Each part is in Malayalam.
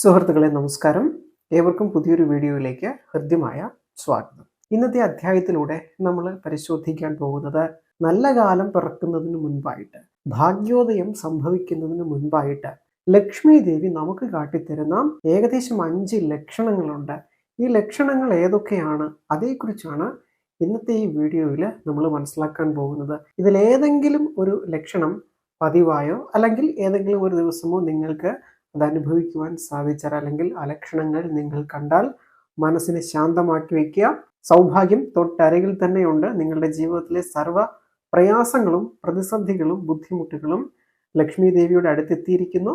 സുഹൃത്തുക്കളെ നമസ്കാരം. ഏവർക്കും പുതിയൊരു വീഡിയോയിലേക്ക് ഹൃദ്യമായ സ്വാഗതം. ഇന്നത്തെ അധ്യായത്തിലൂടെ നമ്മൾ പരിശോധിക്കാൻ പോകുന്നത് നല്ല കാലം പിറക്കുന്നതിന് മുൻപായിട്ട് ഭാഗ്യോദയം സംഭവിക്കുന്നതിന് മുൻപായിട്ട് ലക്ഷ്മി ദേവി നമുക്ക് കാട്ടിത്തരുന്ന ഏകദേശം അഞ്ച് ലക്ഷണങ്ങളുണ്ട്. ഈ ലക്ഷണങ്ങൾ ഏതൊക്കെയാണ്? അതേക്കുറിച്ചാണ് ഇന്നത്തെ ഈ വീഡിയോയിൽ നമ്മൾ മനസ്സിലാക്കാൻ പോകുന്നത്. ഇതിലേതെങ്കിലും ഒരു ലക്ഷണം പതിവായോ അല്ലെങ്കിൽ ഏതെങ്കിലും ഒരു ദിവസമോ നിങ്ങൾക്ക് അത് അനുഭവിക്കുവാൻ സാധിച്ചാൽ അല്ലെങ്കിൽ ആ ലക്ഷണങ്ങൾ നിങ്ങൾ കണ്ടാൽ മനസ്സിനെ ശാന്തമാക്കി വയ്ക്കുക. സൗഭാഗ്യം തൊട്ടരകിൽ തന്നെയുണ്ട്. നിങ്ങളുടെ ജീവിതത്തിലെ സർവ പ്രയാസങ്ങളും പ്രതിസന്ധികളും ബുദ്ധിമുട്ടുകളും ലക്ഷ്മി ദേവിയുടെ അടുത്തെത്തിയിരിക്കുന്നു.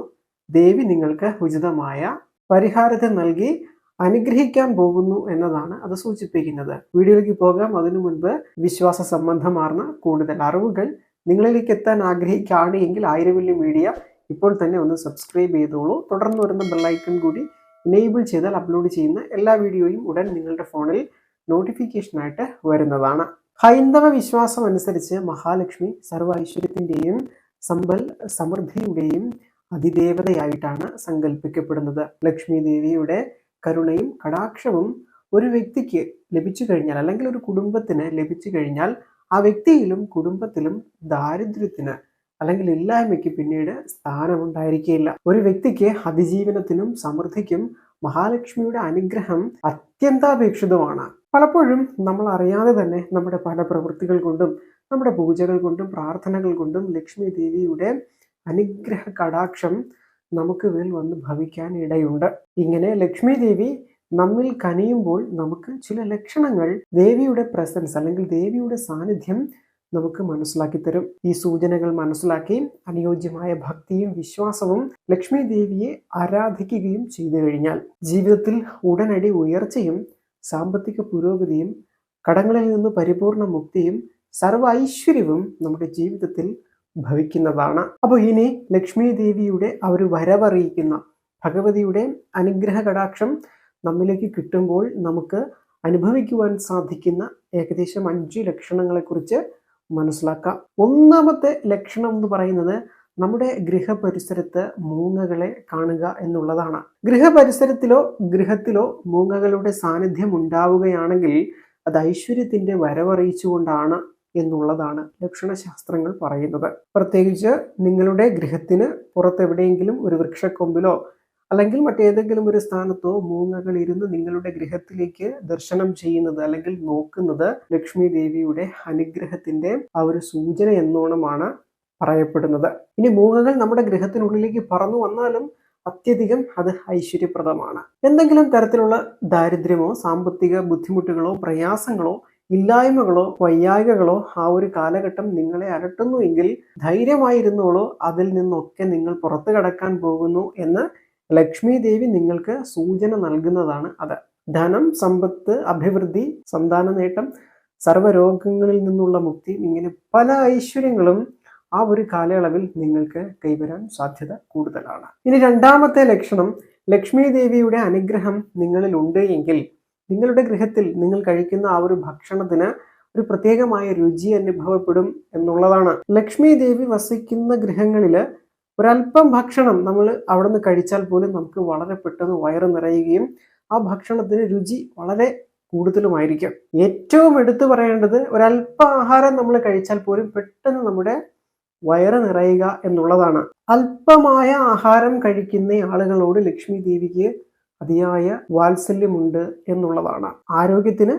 ദേവി നിങ്ങൾക്ക് ഉചിതമായ പരിഹാരത്തെ നൽകി അനുഗ്രഹിക്കാൻ പോകുന്നു എന്നതാണ് അത് സൂചിപ്പിക്കുന്നത്. വീഡിയോയിലേക്ക് പോകാം. അതിനു മുൻപ് വിശ്വാസ സംബന്ധമാർന്ന കൂടുതൽ അറിവുകൾ നിങ്ങളിലേക്ക് എത്താൻ ആഗ്രഹിക്കുകയാണ് എങ്കിൽ ആയിരവല്യം മീഡിയ ഇപ്പോൾ തന്നെ ഒന്ന് സബ്സ്ക്രൈബ് ചെയ്തോളൂ. തുടർന്ന് വരുന്ന ബെല്ലൈക്കൺ കൂടി എനേബിൾ ചെയ്താൽ അപ്ലോഡ് ചെയ്യുന്ന എല്ലാ വീഡിയോയും ഉടൻ നിങ്ങളുടെ ഫോണിൽ നോട്ടിഫിക്കേഷനായിട്ട് വരുന്നതാണ്. ഹൈന്ദവ വിശ്വാസം അനുസരിച്ച് മഹാലക്ഷ്മി സർവൈശ്വര്യത്തിന്റെയും സമ്പൽ സമൃദ്ധിയുടെയും അതിദേവതയായിട്ടാണ് സങ്കല്പിക്കപ്പെടുന്നത് ലക്ഷ്മി ദേവിയുടെ കരുണയും കടാക്ഷവും ഒരു വ്യക്തിക്ക് ലഭിച്ചു കഴിഞ്ഞാൽ അല്ലെങ്കിൽ ഒരു കുടുംബത്തിന് ലഭിച്ചു കഴിഞ്ഞാൽ ആ വ്യക്തിയിലും കുടുംബത്തിലും ദാരിദ്ര്യത്തിന് അല്ലെങ്കിൽ ഇല്ലായ്മയ്ക്ക് പിന്നീട് സ്ഥാനമുണ്ടായിരിക്കുകയില്ല ഒരു വ്യക്തിക്ക് അതിജീവനത്തിനും സമൃദ്ധിക്കും മഹാലക്ഷ്മിയുടെ അനുഗ്രഹം അത്യന്താപേക്ഷിതമാണ്. പലപ്പോഴും നമ്മൾ അറിയാതെ തന്നെ നമ്മുടെ പല പ്രവൃത്തികൾ കൊണ്ടും നമ്മുടെ പൂജകൾ കൊണ്ടും പ്രാർത്ഥനകൾ കൊണ്ടും ലക്ഷ്മി ദേവിയുടെ അനുഗ്രഹ കടാക്ഷം നമുക്ക് മേൽ വന്ന് ഭവിക്കാൻ ഇടയുണ്ട്. ഇങ്ങനെ ലക്ഷ്മി ദേവി നമ്മിൽ കനിയുമ്പോൾ നമുക്ക് ചില ലക്ഷണങ്ങൾ ദേവിയുടെ പ്രസൻസ് അല്ലെങ്കിൽ ദേവിയുടെ സാന്നിധ്യം നമുക്ക് മനസ്സിലാക്കി തരും. ഈ സൂചനകൾ മനസ്സിലാക്കി അനുയോജ്യമായ ഭക്തിയും വിശ്വാസവും ലക്ഷ്മി ദേവിയെ ആരാധിക്കുകയും ചെയ്തു കഴിഞ്ഞാൽ ജീവിതത്തിൽ ഉടനടി ഉയർച്ചയും സാമ്പത്തിക പുരോഗതിയും കടങ്ങളിൽ നിന്ന് പരിപൂർണ മുക്തിയും സർവ ഐശ്വര്യവും നമ്മുടെ ജീവിതത്തിൽ ഭവിക്കുന്നതാണ്. അപ്പോൾ ഇനി ലക്ഷ്മി ദേവിയുടെ ആ ഒരു വരവറിയിക്കുന്ന ഭഗവതിയുടെ അനുഗ്രഹ കടാക്ഷം നമ്മിലേക്ക് കിട്ടുമ്പോൾ നമുക്ക് അനുഭവിക്കുവാൻ സാധിക്കുന്ന ഏകദേശം അഞ്ച് ലക്ഷണങ്ങളെക്കുറിച്ച് മനസ്സിലാക്കാം. ഒന്നാമത്തെ ലക്ഷണം എന്ന് പറയുന്നത് നമ്മുടെ ഗൃഹപരിസരത്ത് മൂങ്ങകളെ കാണുക എന്നുള്ളതാണ്. ഗൃഹപരിസരത്തിലോ ഗൃഹത്തിലോ മൂങ്ങകളുടെ സാന്നിധ്യം ഉണ്ടാവുകയാണെങ്കിൽ അത് ഐശ്വര്യത്തിന്റെ വരവറിയിച്ചുകൊണ്ടാണ് എന്നുള്ളതാണ് ലക്ഷണശാസ്ത്രങ്ങൾ പറയുന്നത്. പ്രത്യേകിച്ച് നിങ്ങളുടെ ഗൃഹത്തിന് പുറത്തെവിടെയെങ്കിലും ഒരു വൃക്ഷക്കൊമ്പിലോ അല്ലെങ്കിൽ മറ്റേതെങ്കിലും ഒരു സ്ഥാനത്തോ മൂങ്ങകൾ ഇരുന്ന് നിങ്ങളുടെ ഗൃഹത്തിലേക്ക് ദർശനം ചെയ്യുന്നത് അല്ലെങ്കിൽ നോക്കുന്നത് ലക്ഷ്മി ദേവിയുടെ അനുഗ്രഹത്തിന്റെ ആ ഒരു സൂചന എന്നോണമാണ് പറയപ്പെടുന്നത്. ഇനി മൂങ്ങകൾ നമ്മുടെ ഗൃഹത്തിനുള്ളിലേക്ക് പറന്നു വന്നാലും അത്യധികം അത് ഐശ്വര്യപ്രദമാണ്. എന്തെങ്കിലും തരത്തിലുള്ള ദാരിദ്ര്യമോ സാമ്പത്തിക ബുദ്ധിമുട്ടുകളോ പ്രയാസങ്ങളോ ഇല്ലായ്മകളോ വയ്യായ്കകളോ ആ ഒരു കാലഘട്ടം നിങ്ങളെ അലട്ടുന്നു എങ്കിൽ ധൈര്യമായിരുന്നോളൂ അതിൽ നിന്നൊക്കെ നിങ്ങൾ പുറത്തു കടക്കാൻ പോകുന്നു എന്ന് ലക്ഷ്മി ദേവി നിങ്ങൾക്ക് സൂചന നൽകുന്നതാണ് അത്. ധനം സമ്പത്ത് അഭിവൃദ്ധി സന്താന നേട്ടം സർവരോഗങ്ങളിൽ നിന്നുള്ള മുക്തി ഇങ്ങനെ പല ഐശ്വര്യങ്ങളും ആ ഒരു കാലയളവിൽ നിങ്ങൾക്ക് കൈവരാൻ സാധ്യത കൂടുതലാണ്. ഇനി രണ്ടാമത്തെ ലക്ഷണം ലക്ഷ്മി ദേവിയുടെ അനുഗ്രഹം നിങ്ങളിൽ ഉണ്ട് എങ്കിൽ നിങ്ങളുടെ ഗൃഹത്തിൽ നിങ്ങൾ കഴിക്കുന്ന ആ ഒരു ഭക്ഷണത്തിന് ഒരു പ്രത്യേകമായ രുചി അനുഭവപ്പെടും എന്നുള്ളതാണ്. ലക്ഷ്മി ദേവി വസിക്കുന്ന ഗൃഹങ്ങളിൽ ഒരല്പം ഭക്ഷണം നമ്മൾ അവിടെ നിന്ന് കഴിച്ചാൽ പോലും നമുക്ക് വളരെ പെട്ടെന്ന് വയറ് നിറയുകയും ആ ഭക്ഷണത്തിന് രുചി വളരെ കൂടുതലുമായിരിക്കും. ഏറ്റവും എടുത്തു പറയേണ്ടത് ഒരല്പ ആഹാരം നമ്മൾ കഴിച്ചാൽ പോലും പെട്ടെന്ന് നമ്മുടെ വയറ് നിറയുക എന്നുള്ളതാണ്. അല്പമായ ആഹാരം കഴിക്കുന്ന ആളുകളോട് ലക്ഷ്മി ദേവിക്ക് അതിയായ വാത്സല്യമുണ്ട് എന്നുള്ളതാണ്. ആരോഗ്യത്തിന്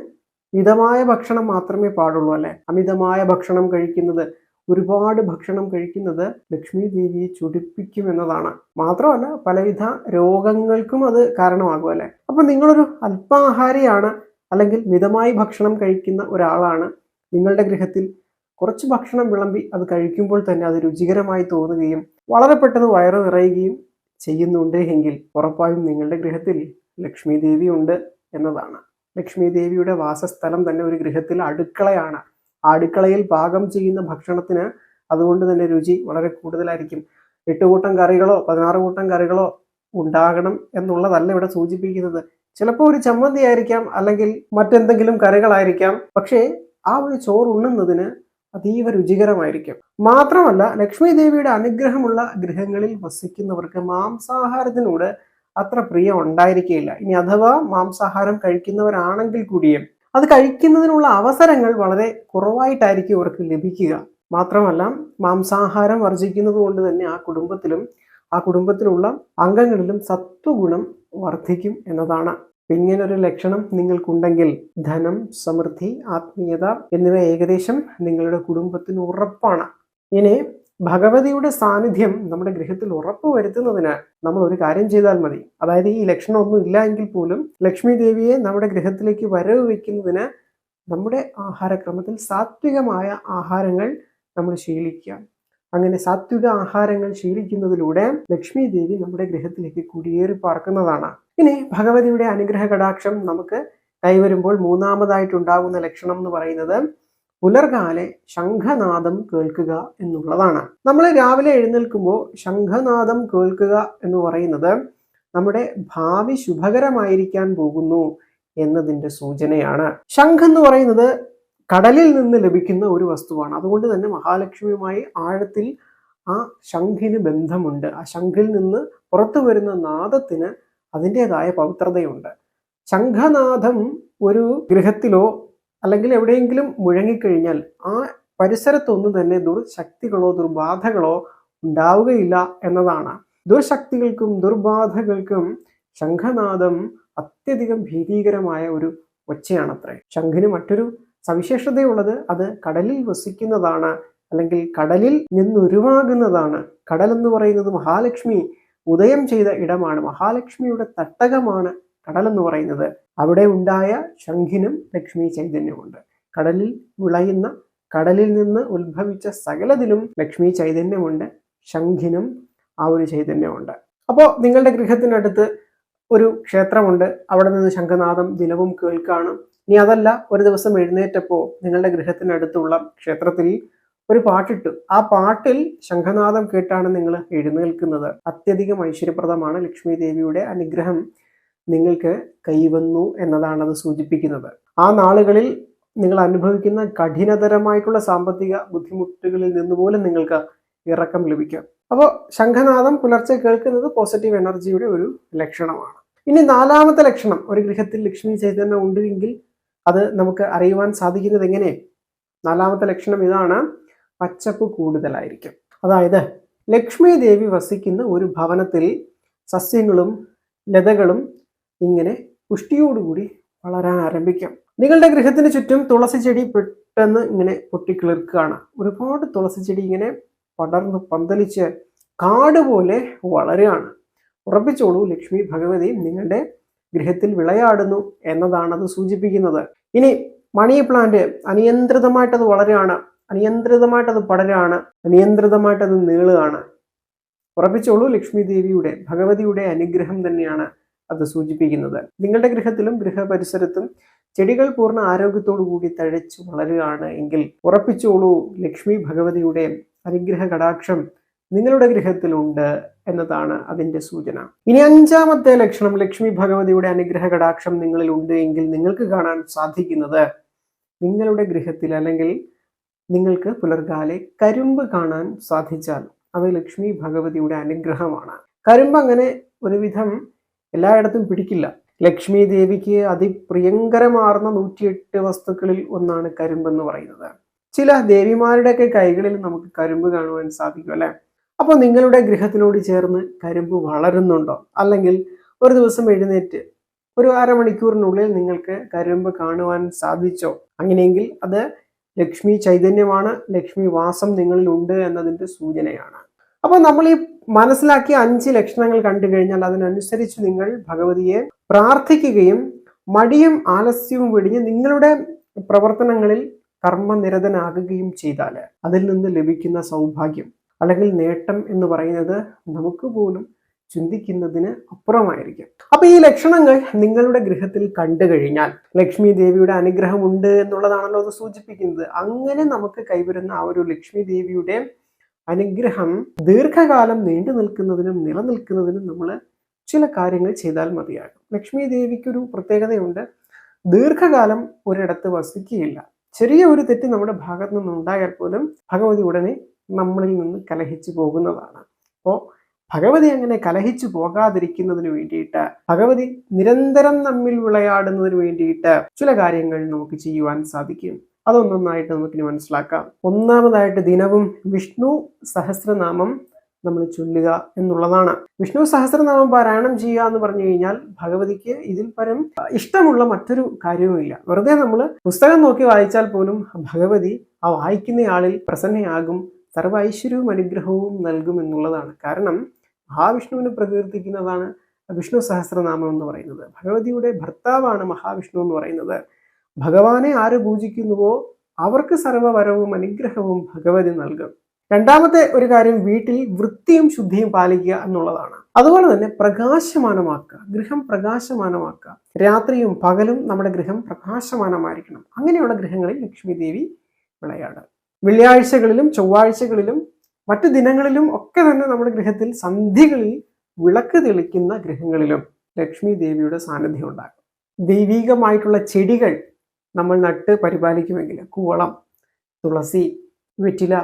മിതമായ ഭക്ഷണം മാത്രമേ പാടുള്ളൂ അല്ലെ? അമിതമായ ഭക്ഷണം കഴിക്കുന്നത് ഒരുപാട് ഭക്ഷണം കഴിക്കുന്നത് ലക്ഷ്മി ദേവിയെ ചുടിപ്പിക്കും എന്നതാണ്. മാത്രമല്ല പലവിധ രോഗങ്ങൾക്കും അത് കാരണമാകും അല്ലെ? അപ്പൊ നിങ്ങളൊരു അല്പാഹാരിയാണ് അല്ലെങ്കിൽ മിതമായി ഭക്ഷണം കഴിക്കുന്ന ഒരാളാണ്. നിങ്ങളുടെ ഗൃഹത്തിൽ കുറച്ച് ഭക്ഷണം വിളമ്പി അത് കഴിക്കുമ്പോൾ തന്നെ അത് രുചികരമായി തോന്നുകയും വളരെ പെട്ടെന്ന് വയറ് നിറയുകയും ചെയ്യുന്നുണ്ട് എങ്കിൽ ഉറപ്പായും നിങ്ങളുടെ ഗൃഹത്തിൽ ലക്ഷ്മി ദേവി ഉണ്ട് എന്നതാണ്. ലക്ഷ്മി ദേവിയുടെ വാസസ്ഥലം തന്നെ ഒരു ഗൃഹത്തിൽ അടുക്കളയാണ്. അടുക്കളയിൽ പാകം ചെയ്യുന്ന ഭക്ഷണത്തിന് അതുകൊണ്ട് തന്നെ രുചി വളരെ കൂടുതലായിരിക്കും. എട്ട് കൂട്ടം കറികളോ പതിനാറ് കൂട്ടം കറികളോ ഉണ്ടാകണം എന്നുള്ളതല്ല ഇവിടെ സൂചിപ്പിക്കുന്നത്. ചിലപ്പോൾ ഒരു ചമ്മന്തി ആയിരിക്കാം അല്ലെങ്കിൽ മറ്റെന്തെങ്കിലും കറികളായിരിക്കാം. പക്ഷേ ആ ഒരു ചോറ് ഉണ്ണുന്നതിന് അതീവ രുചികരമായിരിക്കും. മാത്രമല്ല ലക്ഷ്മി ദേവിയുടെ അനുഗ്രഹമുള്ള ഗൃഹങ്ങളിൽ വസിക്കുന്നവർക്ക് മാംസാഹാരത്തിനോട് അത്ര പ്രിയം ഉണ്ടായിരിക്കില്ല ഇനി അഥവാ മാംസാഹാരം കഴിക്കുന്നവരാണെങ്കിൽ കൂടിയും അത് കഴിക്കുന്നതിനുള്ള അവസരങ്ങൾ വളരെ കുറവായിട്ടായിരിക്കും ഇവർക്ക് ലഭിക്കുക. മാത്രമല്ല മാംസാഹാരം വർജിക്കുന്നത് കൊണ്ട് തന്നെ ആ കുടുംബത്തിലും ആ കുടുംബത്തിലുള്ള അംഗങ്ങളിലും സത്വഗുണം വർദ്ധിക്കും എന്നതാണ്. ഇങ്ങനൊരു ലക്ഷണം നിങ്ങൾക്കുണ്ടെങ്കിൽ ധനം സമൃദ്ധി ആത്മീയത എന്നിവ ഏകദേശം നിങ്ങളുടെ കുടുംബത്തിന് ഉറപ്പാണ്. ഇനി ഭഗവതിയുടെ സാന്നിധ്യം നമ്മുടെ ഗൃഹത്തിൽ ഉറപ്പ് വരുത്തുന്നതിന് നമ്മൾ ഒരു കാര്യം ചെയ്താൽ മതി. അതായത് ഈ ലക്ഷണം ഒന്നും ഇല്ല എങ്കിൽ പോലും ലക്ഷ്മി ദേവിയെ നമ്മുടെ ഗൃഹത്തിലേക്ക് വരവ് വയ്ക്കുന്നതിന് നമ്മുടെ ആഹാരക്രമത്തിൽ സാത്വികമായ ആഹാരങ്ങൾ നമ്മൾ ശീലിക്കുക. അങ്ങനെ സാത്വിക ആഹാരങ്ങൾ ശീലിക്കുന്നതിലൂടെ ലക്ഷ്മി ദേവി നമ്മുടെ ഗൃഹത്തിലേക്ക് കുടിയേറി പാർക്കുന്നതാണ്. ഇനി ഭഗവതിയുടെ അനുഗ്രഹ കടാക്ഷം നമുക്ക് കൈവരുമ്പോൾ മൂന്നാമതായിട്ടുണ്ടാകുന്ന ലക്ഷണം എന്ന് പറയുന്നത് പുലർകാലെ ശംഖനാദം കേൾക്കുക എന്നുള്ളതാണ്. നമ്മൾ രാവിലെ എഴുന്നേൽക്കുമ്പോൾ ശംഖനാദം കേൾക്കുക എന്ന് പറയുന്നത് നമ്മുടെ ഭാവി ശുഭകരമായിരിക്കാൻ പോകുന്നു എന്നതിന്റെ സൂചനയാണ്. ശംഖ് എന്ന് പറയുന്നത് കടലിൽ നിന്ന് ലഭിക്കുന്ന ഒരു വസ്തുവാണ്. അതുകൊണ്ട് തന്നെ മഹാലക്ഷ്മിയുമായി ആഴത്തിൽ ആ ശംഖിന് ബന്ധമുണ്ട്. ആ ശംഖിൽ നിന്ന് പുറത്തു വരുന്ന നാദത്തിന് അതിന്റെതായ പവിത്രതയുണ്ട്. ശംഖനാഥം ഒരു ഗൃഹത്തിലോ അല്ലെങ്കിൽ എവിടെയെങ്കിലും മുഴങ്ങിക്കഴിഞ്ഞാൽ ആ പരിസരത്തൊന്നും തന്നെ ദുർശക്തികളോ ദുർബാധകളോ ഉണ്ടാവുകയില്ല എന്നതാണ്. ദുർശക്തികൾക്കും ദുർബാധകൾക്കും ശംഖനാദം അത്യധികം ഭീതികരമായ ഒരു ഒച്ചയാണത്രേ. ശംഖിന് മറ്റൊരു സവിശേഷതയുള്ളത് അത് കടലിൽ വസിക്കുന്നതാണ് അല്ലെങ്കിൽ കടലിൽ നിന്നുരുവാകുന്നതാണ്. കടൽ എന്ന് പറയുന്നത് മഹാലക്ഷ്മി ഉദയം ചെയ്ത ഇടമാണ്. മഹാലക്ഷ്മിയുടെ തട്ടകമാണ് കടൽ എന്ന് പറയുന്നത്. അവിടെ ഉണ്ടായ ശംഖിനും ലക്ഷ്മി ചൈതന്യമുണ്ട്. കടലിൽ വിളയുന്ന കടലിൽ നിന്ന് ഉത്ഭവിച്ച സകലതിലും ലക്ഷ്മി ചൈതന്യമുണ്ട് ശംഖിനും ആ ഒരു ചൈതന്യമുണ്ട്. അപ്പോൾ നിങ്ങളുടെ ഗൃഹത്തിനടുത്ത് ഒരു ക്ഷേത്രമുണ്ട്. അവിടെ നിന്ന് ശംഖനാഥം ദിനവും കേൾക്കാണ്. ഇനി അതല്ല ഒരു ദിവസം എഴുന്നേറ്റപ്പോൾ നിങ്ങളുടെ ഗൃഹത്തിനടുത്തുള്ള ക്ഷേത്രത്തിൽ ഒരു പാട്ടിട്ടു. ആ പാട്ടിൽ ശംഖനാഥം കേട്ടാണ് നിങ്ങൾ എഴുന്നേൽക്കുന്നത്. അത്യധികം ഐശ്വര്യപ്രദമാണ് ലക്ഷ്മി ദേവിയുടെ അനുഗ്രഹം. നിങ്ങൾക്ക് കൈവന്നു എന്നതാണ് അത് സൂചിപ്പിക്കുന്നത്. ആ നാളുകളിൽ നിങ്ങൾ അനുഭവിക്കുന്ന കഠിനതരമായിട്ടുള്ള സാമ്പത്തിക ബുദ്ധിമുട്ടുകളിൽ നിന്ന് പോലും നിങ്ങൾക്ക് ഇറക്കം ലഭിക്കാം. അപ്പോൾ ശംഖനാഥം പുലർച്ചെ കേൾക്കുന്നത് പോസിറ്റീവ് എനർജിയുടെ ഒരു ലക്ഷണമാണ്. ഇനി നാലാമത്തെ ലക്ഷണം ഒരു ഗൃഹത്തിൽ ലക്ഷ്മി ചൈതന്യം ഉണ്ടെങ്കിൽ അത് നമുക്ക് അറിയുവാൻ സാധിക്കുന്നത് എങ്ങനെ? നാലാമത്തെ ലക്ഷണം ഇതാണ് പച്ചപ്പ് കൂടുതലായിരിക്കും. അതായത് ലക്ഷ്മി ദേവി വസിക്കുന്ന ഒരു ഭവനത്തിൽ സസ്യങ്ങളും ലതകളും ഇങ്ങനെ പുഷ്ടിയോടുകൂടി വളരാൻ ആരംഭിക്കാം. നിങ്ങളുടെ ഗൃഹത്തിന് ചുറ്റും തുളസി ചെടി പെട്ടെന്ന് ഇങ്ങനെ പൊട്ടിക്കിളിർക്കുകയാണ്. ഒരുപാട് തുളസി ചെടി ഇങ്ങനെ പടർന്ന് പന്തലിച്ച് കാട് പോലെ വളരുകയാണ്. ഉറപ്പിച്ചോളൂ ലക്ഷ്മി ഭഗവതി നിങ്ങളുടെ ഗൃഹത്തിൽ വിളയാടുന്നു എന്നതാണത് സൂചിപ്പിക്കുന്നത്. ഇനി മണി പ്ലാന്റ് അനിയന്ത്രിതമായിട്ട് അത് വളരുകയാണ്. അനിയന്ത്രിതമായിട്ട് അത് പടരുകയാണ്. അനിയന്ത്രിതമായിട്ട് അത് നീളുകയാണ്. ഉറപ്പിച്ചോളൂ ലക്ഷ്മി ദേവിയുടെ ഭഗവതിയുടെ അനുഗ്രഹം തന്നെയാണ് അത് സൂചിപ്പിക്കുന്നത്. നിങ്ങളുടെ ഗൃഹത്തിലും ഗൃഹപരിസരത്തും ചെടികൾ പൂർണ ആരോഗ്യത്തോടു കൂടി തഴച്ചു വളരുകയാണ് എങ്കിൽ ഉറപ്പിച്ചോളൂ ലക്ഷ്മി ഭഗവതിയുടെ അനുഗ്രഹ കടാക്ഷം നിങ്ങളുടെ ഗൃഹത്തിലുണ്ട് എന്നതാണ് അതിന്റെ സൂചന. ഇനി അഞ്ചാമത്തെ ലക്ഷണം ലക്ഷ്മി ഭഗവതിയുടെ അനുഗ്രഹ കടാക്ഷം നിങ്ങളിൽ ഉണ്ട് എങ്കിൽ നിങ്ങൾക്ക് കാണാൻ സാധിക്കുന്നത് നിങ്ങളുടെ ഗൃഹത്തിൽ അല്ലെങ്കിൽ നിങ്ങൾക്ക് പുലർകാലെ കരിമ്പ് കാണാൻ സാധിച്ചാൽ അത് ലക്ഷ്മി ഭഗവതിയുടെ അനുഗ്രഹമാണ്. കരിമ്പ് അങ്ങനെ ഒരുവിധം എല്ലായിടത്തും പിടിക്കില്ല. ലക്ഷ്മി ദേവിക്ക് അതിപ്രിയങ്കരമാർന്ന നൂറ്റിയെട്ട് വസ്തുക്കളിൽ ഒന്നാണ് കരിമ്പ് എന്ന് പറയുന്നത്. ചില ദേവിമാരുടെയൊക്കെ കൈകളിൽ നമുക്ക് കരിമ്പ് കാണുവാൻ സാധിക്കും അല്ലെ? അപ്പോൾ നിങ്ങളുടെ ഗൃഹത്തിനോട് ചേർന്ന് കരിമ്പ് വളരുന്നുണ്ടോ? അല്ലെങ്കിൽ ഒരു ദിവസം എഴുന്നേറ്റ് ഒരു അരമണിക്കൂറിനുള്ളിൽ നിങ്ങൾക്ക് കരിമ്പ് കാണുവാൻ സാധിച്ചോ? അങ്ങനെയെങ്കിൽ അത് ലക്ഷ്മി ചൈതന്യമാണ് ലക്ഷ്മി വാസം നിങ്ങളിൽ ഉണ്ട് എന്നതിന്റെ സൂചനയാണ്. അപ്പോൾ നമ്മൾ ഈ മനസ്സിലാക്കിയ അഞ്ച് ലക്ഷണങ്ങൾ കണ്ടു കഴിഞ്ഞാൽ അതിനനുസരിച്ച് നിങ്ങൾ ഭഗവതിയെ പ്രാർത്ഥിക്കുകയും മടിയും ആലസ്യവും വെടിഞ്ഞ് നിങ്ങളുടെ പ്രവർത്തനങ്ങളിൽ കർമ്മനിരതനാകുകയും ചെയ്താൽ അതിൽ നിന്ന് ലഭിക്കുന്ന സൗഭാഗ്യം അല്ലെങ്കിൽ നേട്ടം എന്ന് പറയുന്നത് നമുക്ക് പോലും ചിന്തിക്കുന്നതിന് അപ്പുറമായിരിക്കും. അപ്പൊ ഈ ലക്ഷണങ്ങൾ നിങ്ങളുടെ ഗൃഹത്തിൽ കണ്ടു കഴിഞ്ഞാൽ ലക്ഷ്മി ദേവിയുടെ അനുഗ്രഹമുണ്ട് എന്നുള്ളതാണല്ലോ അത് സൂചിപ്പിക്കുന്നത്. അങ്ങനെ നമുക്ക് കൈവരുന്ന ആ ഒരു ലക്ഷ്മി ദേവിയുടെ അനുഗ്രഹം ദീർഘകാലം നീണ്ടു നിൽക്കുന്നതിനും നിലനിൽക്കുന്നതിനും നമ്മൾ ചില കാര്യങ്ങൾ ചെയ്താൽ മതിയാകും. ലക്ഷ്മി ദേവിക്കൊരു പ്രത്യേകതയുണ്ട്. ദീർഘകാലം ഒരിടത്ത് വസിക്കുകയില്ല. ചെറിയ ഒരു തെറ്റ് നമ്മുടെ ഭാഗത്തു നിന്നുണ്ടായാൽ പോലും ഭഗവതി ഉടനെ നമ്മളിൽ നിന്ന് കലഹിച്ചു പോകുന്നതാണ്. അപ്പോൾ ഭഗവതി അങ്ങനെ കലഹിച്ചു പോകാതിരിക്കുന്നതിന് വേണ്ടിയിട്ട് ഭഗവതി നിരന്തരം നമ്മിൽ വിളയാടുന്നതിന് വേണ്ടിയിട്ട് ചില കാര്യങ്ങൾ നമുക്ക് ചെയ്യുവാൻ സാധിക്കും. അതൊന്നൊന്നായിട്ട് നമുക്കിനി മനസ്സിലാക്കാം. ഒന്നാമതായിട്ട് ദിനവും വിഷ്ണു സഹസ്രനാമം നമ്മൾ ചൊല്ലുക എന്നുള്ളതാണ്. വിഷ്ണു സഹസ്രനാമം പാരായണം ചെയ്യുക എന്ന് പറഞ്ഞു കഴിഞ്ഞാൽ ഭഗവതിക്ക് ഇതിൽ പരം ഇഷ്ടമുള്ള മറ്റൊരു കാര്യവുമില്ല. വെറുതെ നമ്മൾ പുസ്തകം നോക്കി വായിച്ചാൽ പോലും ഭഗവതി ആ വായിക്കുന്നയാളിൽ പ്രസന്നയാകും സർവ ഐശ്വര്യവും അനുഗ്രഹവും നൽകും എന്നുള്ളതാണ്. കാരണം മഹാവിഷ്ണുവിനെ പ്രകീർത്തിക്കുന്നതാണ് വിഷ്ണു സഹസ്രനാമം എന്ന് പറയുന്നത്. ഭഗവതിയുടെ ഭർത്താവാണ് മഹാവിഷ്ണു എന്ന് പറയുന്നത്. ഭഗവാനെ ആര് പൂജിക്കുന്നുവോ അവർക്ക് സർവവരവും അനുഗ്രഹവും ഭഗവതി നൽകും. രണ്ടാമത്തെ ഒരു കാര്യം വീട്ടിൽ വൃത്തിയും ശുദ്ധിയും പാലിക്കുക എന്നുള്ളതാണ്. അതുപോലെ തന്നെ പ്രകാശമാനമാക്കുക ഗൃഹം പ്രകാശമാനമാക്കുക. രാത്രിയും പകലും നമ്മുടെ ഗൃഹം പ്രകാശമാനമായിരിക്കണം. അങ്ങനെയുള്ള ഗൃഹങ്ങളിൽ ലക്ഷ്മി ദേവി വിളയാട്. വെള്ളിയാഴ്ചകളിലും ചൊവ്വാഴ്ചകളിലും മറ്റു ദിനങ്ങളിലും ഒക്കെ തന്നെ നമ്മുടെ ഗൃഹത്തിൽ സന്ധികളിൽ വിളക്ക് തെളിക്കുന്ന ഗൃഹങ്ങളിലും ലക്ഷ്മി ദേവിയുടെ സാന്നിധ്യം ഉണ്ടാകും. ദൈവീകമായിട്ടുള്ള ചെടികൾ നമ്മൾ നട്ട് പരിപാലിക്കുമെങ്കിൽ കൂവളം തുളസി വെറ്റില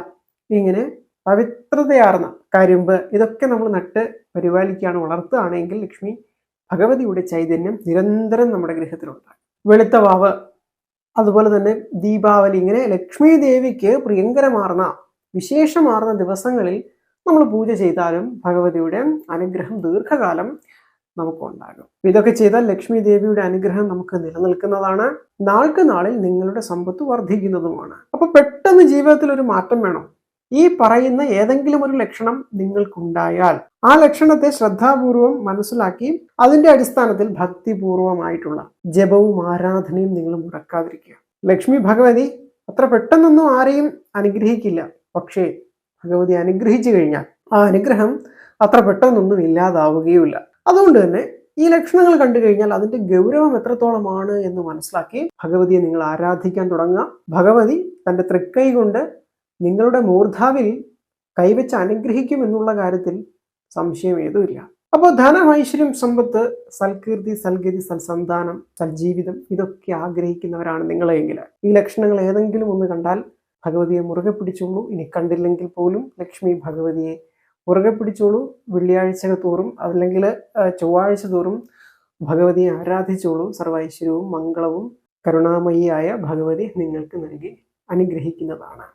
ഇങ്ങനെ പവിത്രതയാർന്ന കരിമ്പ് ഇതൊക്കെ നമ്മൾ നട്ട് പരിപാലിക്കുകയാണ് വളർത്തുകയാണെങ്കിൽ ലക്ഷ്മി ഭഗവതിയുടെ ചൈതന്യം നിരന്തരം നമ്മുടെ ഗൃഹത്തിലുണ്ടാകും. വെളുത്ത വാവ് അതുപോലെ തന്നെ ദീപാവലി ഇങ്ങനെ ലക്ഷ്മി ദേവിക്ക് പ്രിയങ്കരമാർന്ന വിശേഷമാർന്ന ദിവസങ്ങളിൽ നമ്മൾ പൂജ ചെയ്താലും ഭഗവതിയുടെ അനുഗ്രഹം ദീർഘകാലം നമുക്കുണ്ടാകും. ഇതൊക്കെ ചെയ്താൽ ലക്ഷ്മി ദേവിയുടെ അനുഗ്രഹം നമുക്ക് നിലനിൽക്കുന്നതാണ്. നാൾക്ക് നാളിൽ നിങ്ങളുടെ സമ്പത്ത് വർദ്ധിക്കുന്നതുമാണ്. അപ്പൊ പെട്ടെന്ന് ജീവിതത്തിൽ ഒരു മാറ്റം വേണം. ഈ പറയുന്ന ഏതെങ്കിലും ഒരു ലക്ഷണം നിങ്ങൾക്കുണ്ടായാൽ ആ ലക്ഷണത്തെ ശ്രദ്ധാപൂർവം മനസ്സിലാക്കി അതിന്റെ അടിസ്ഥാനത്തിൽ ഭക്തിപൂർവമായിട്ടുള്ള ജപവും ആരാധനയും നിങ്ങൾ മുടക്കാതിരിക്കുക. ലക്ഷ്മി ഭഗവതി അത്ര പെട്ടെന്നൊന്നും ആരെയും അനുഗ്രഹിക്കില്ല. പക്ഷേ ഭഗവതി അനുഗ്രഹിച്ചു കഴിഞ്ഞാൽ ആ അനുഗ്രഹം അത്ര പെട്ടെന്നൊന്നും ഇല്ലാതാവുകയുമില്ല. അതുകൊണ്ട് തന്നെ ഈ ലക്ഷണങ്ങൾ കണ്ടു കഴിഞ്ഞാൽ അതിന്റെ ഗൗരവം എത്രത്തോളമാണ് എന്ന് മനസ്സിലാക്കി ഭഗവതിയെ നിങ്ങൾ ആരാധിക്കാൻ തുടങ്ങുക. ഭഗവതി തന്റെ തൃക്കൈ കൊണ്ട് നിങ്ങളുടെ മൂർധാവിൽ കൈവച്ച് അനുഗ്രഹിക്കും എന്നുള്ള കാര്യത്തിൽ സംശയം ഏതുമില്ല അപ്പോൾ ധനം ഐശ്വര്യം സമ്പത്ത് സൽകീർത്തി സൽഗതി സൽസന്താനം സൽജീവിതം ഇതൊക്കെ ആഗ്രഹിക്കുന്നവരാണ് നിങ്ങളെങ്കിൽ ഈ ലക്ഷണങ്ങൾ ഏതെങ്കിലും ഒന്ന് കണ്ടാൽ ഭഗവതിയെ മുറുകെ പിടിച്ചുള്ളൂ. ഇനി കണ്ടില്ലെങ്കിൽ പോലും ലക്ഷ്മി ഭഗവതിയെ മുറുകെ പിടിച്ചോളൂ വെള്ളിയാഴ്ച തോറും അല്ലെങ്കിൽ ചൊവ്വാഴ്ച തോറും ഭഗവതിയെ ആരാധിച്ചോളൂ. സർവൈശ്വര്യവും മംഗളവും കരുണാമയിയായ ഭഗവതി നിങ്ങൾക്ക് നൽകി അനുഗ്രഹിക്കുന്നതാണ്.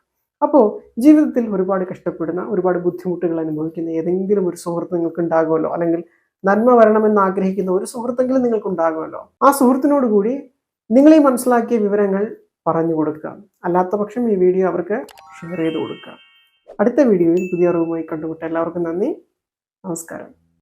അപ്പോൾ ജീവിതത്തിൽ ഒരുപാട് കഷ്ടപ്പെടുന്ന ഒരുപാട് ബുദ്ധിമുട്ടുകൾ അനുഭവിക്കുന്ന ഏതെങ്കിലും ഒരു സുഹൃത്ത് നിങ്ങൾക്ക് ഉണ്ടാകുമല്ലോ അല്ലെങ്കിൽ നന്മ വരണമെന്ന് ആഗ്രഹിക്കുന്ന ഒരു സുഹൃത്തെങ്കിലും നിങ്ങൾക്ക് ഉണ്ടാകുമല്ലോ ആ സുഹൃത്തിനോട് കൂടി നിങ്ങളീ മനസ്സിലാക്കിയ വിവരങ്ങൾ പറഞ്ഞു കൊടുക്കുക. അല്ലാത്ത പക്ഷം ഈ വീഡിയോ അവർക്ക് ഷെയർ ചെയ്ത് കൊടുക്കുക. അടുത്ത വീഡിയോയിൽ പുതിയ അറിവുമായി കണ്ടുമുട്ട എല്ലാവർക്കും നന്ദി. നമസ്കാരം.